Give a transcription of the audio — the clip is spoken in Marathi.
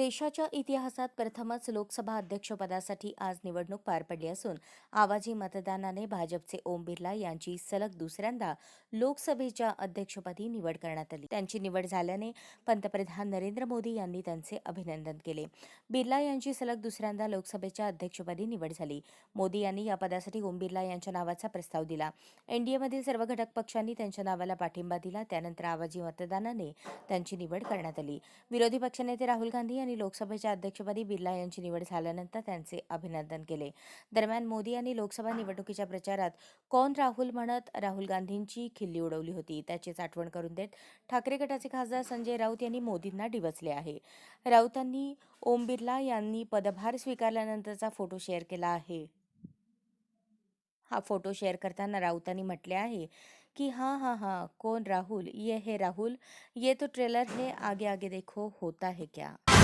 देशाच्या इतिहासात प्रथमच लोकसभा अध्यक्षपदासाठी आज निवडणूक पार पडली असून आवाजी मतदानाने भाजपचे ओम बिर्ला यांची सलग दुसऱ्यांदा लोकसभेच्या अध्यक्षपदी निवड करण्यात आली. त्यांची निवड झाल्याने पंतप्रधान नरेंद्र मोदी यांनी त्यांचे अभिनंदन केले. बिर्ला यांची सलग दुसऱ्यांदा लोकसभेच्या अध्यक्षपदी निवड झाली. मोदी यांनी या पदासाठी ओम बिर्ला यांच्या नावाचा प्रस्ताव दिला. एनडीएमधील सर्व घटक पक्षांनी त्यांच्या नावाला पाठिंबा दिला. त्यानंतर आवाजी मतदानाने त्यांची निवड करण्यात आली. विरोधी पक्षनेते राहुल गांधी यांनी लोकसभेच्या अध्यक्षपदी बिर्ला यांची निवड झाल्यानंतर त्यांचे अभिनंदन केले. दरम्यान मोदी यांनी लोकसभा निवडणुकीच्या प्रचारात कोण राहुल म्हणत राहुल गांधींची खिल्ली उडवली होती. त्याचीच आठवण करून देत ठाकरे गटाचे खासदार संजय राऊत यांनी मोदींना डिवचले आहे. राऊतांनी ओम बिर्ला यांनी पदभार स्वीकारल्यानंतरचा फोटो शेअर केला आहे. हा फोटो शेअर करताना राऊतांनी म्हटले आहे की हाँ हाँ हाँ कौन राहुल? ये है राहुल. ये तो ट्रेलर है आगे आगे देखो होता है क्या?